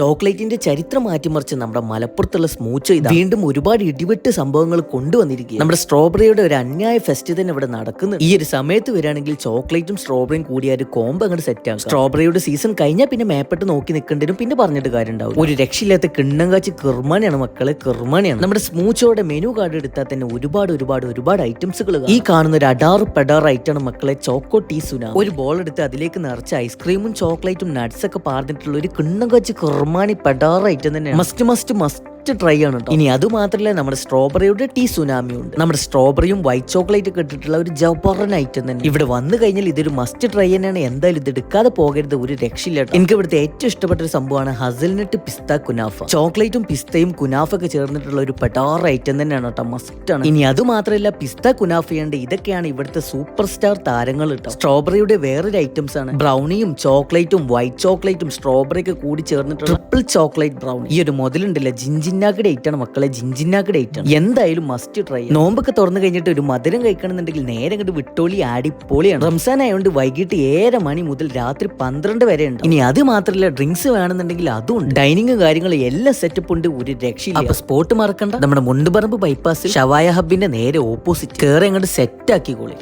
ചോക്ലേറ്റിന്റെ ചരിത്രം മാറ്റിമറിച്ച് നമ്മുടെ മലപ്പുറത്തുള്ള സ്മൂച്ച് ചെയ്ത വീണ്ടും ഒരുപാട് ഇടിവെട്ട് സംഭവങ്ങൾ കൊണ്ടുവന്നിരിക്കുക നമ്മുടെ സ്ട്രോബെറിയുടെ ഒരു അന്യായ ഫെസ്റ്റ് തന്നെ ഇവിടെ നടക്കുന്നു. ഈ ഒരു സമയത്ത് വരികയാണെങ്കിൽ ചോക്ലേറ്റും സ്ട്രോബെറിയും കൂടിയ ഒരു കോമ്പ് അങ്ങോട്ട് സെറ്റ് ആകും സ്ട്രോബെറിയുടെ സീസൺ കഴിഞ്ഞാൽ പിന്നെ മേപ്പെട്ട് നോക്കി നിൽക്കേണ്ടതും പിന്നെ പറഞ്ഞിട്ട് കാര്യം ഉണ്ടാവും ഒരു രക്ഷയില്ലാത്ത കിണ്ണം കാച്ചി മക്കളെ കിർമാനിയാണ്. നമ്മുടെ സ്മൂച്ചോടെ മെനു കാർഡ് എടുത്താൽ തന്നെ ഒരുപാട് ഒരുപാട് ഒരുപാട് ഐറ്റംസുകൾ ഈ കാണുന്ന ഒരു അഡാറ് പെഡാർ ഐറ്റാണ് മക്കളെ ചോക്കോ ടീ സുന ഒരു ബോൾ എടുത്ത് അതിലേക്ക് നിറച്ച് ഐസ്ക്രീമും ചോക്ലേറ്റും നട്ട്സ് ഒക്കെ പാർന്നിട്ടുള്ള ഒരു കിണ്ണം കാച്ചി കിർമാനി പെഡാറായിട്ട് ഐറ്റം തന്നെയാണ് മസ്റ്റ് മസ്റ്റ് മസ്റ്റ് ട്രൈ ആണ് കേട്ടോ ഇനി അത് മാത്രമല്ല നമ്മുടെ സ്ട്രോബെറിയുടെ ടീ സുനാമി ഉണ്ട്. നമ്മുടെ സ്ട്രോബെറിയും വൈറ്റ് ചോക്ലേറ്റ് ഒക്കെ ഒരു ജബറൻ ഐറ്റം തന്നെ. ഇവിടെ വന്നു കഴിഞ്ഞാൽ ഇതൊരു മസ്റ്റ് ട്രൈ തന്നെയാണ്. എന്തായാലും ഇത് എടുക്കാതെ പോകരുത് ഒരു രക്ഷയില്ല. എനിക്ക് ഇവിടുത്തെ ഏറ്റവും ഇഷ്ടപ്പെട്ട ഒരു സംഭവമാണ് ഹസൽനട്ട് പിസ്ത കുനാഫ ചോക്ലേറ്റും പിസ്തയും കുനാഫ ഒക്കെ ചേർന്നിട്ടുള്ള ഒരു പെടാർ ഐറ്റം തന്നെയാണ് കേട്ടോ മസ്റ്റ് ആണ്. ഇനി അത് മാത്രമല്ല പിസ്ത കുനാഫയുണ്ട് ഇതൊക്കെയാണ് ഇവിടുത്തെ സൂപ്പർ സ്റ്റാർ താരങ്ങൾ കേട്ടോ സ്ട്രോബെറിയുടെ വേറൊരു ഐറ്റംസ് ആണ്. ബ്രൗണിയും ചോക്ലേറ്റും വൈറ്റ് ചോക്ലേറ്റും സ്ട്രോബെറി ഒക്കെ കൂടി ചേർന്നിട്ടുള്ള ട്രിപ്പിൾ ചോക്ലേറ്റ് ബ്രൗണി ഈ ഒരു മുതലുണ്ടല്ലോ ജിഞ്ചിന്നാക്ക് ഡേറ്റ് ആണ് മക്കളെ ജിൻജിന്നാക്ക് ഡേറ്റ് ആണ് എന്തായാലും മസ്റ്റ് ട്രൈ നോമ്പൊക്കെ തുറന്നു കഴിഞ്ഞിട്ട് ഒരു മധുരം കഴിക്കണമെന്നുണ്ടെങ്കിൽ നേരെ അങ്ങോട്ട് വിട്ടോളി ആടിപ്പൊളിയാണ് റംസാൻ ആയതുകൊണ്ട് വൈകിട്ട് ഏഴര മണി മുതൽ രാത്രി പന്ത്രണ്ട് വരെ ഉണ്ട്. ഇനി അത് മാത്രമല്ല ഡ്രിങ്ക്സ് വേണമെന്നുണ്ടെങ്കിൽ അതും ഉണ്ട്. ഡൈനിങ് കാര്യങ്ങൾ എല്ലാം സെറ്റപ്പ് ഉണ്ട് ഒരു രക്ഷയില്ല. അപ്പൊ സ്പോട്ട് മറക്കണ്ട. നമ്മുടെ മുണ്ടുപറമ്പ് ബൈപ്പാസിൽ ഷവായ ഹബിന്റെ നേരെ ഓപ്പോസിറ്റ് കേറെ അങ്ങോട്ട് സെറ്റ് ആക്കി ആക്കിക്കോളി.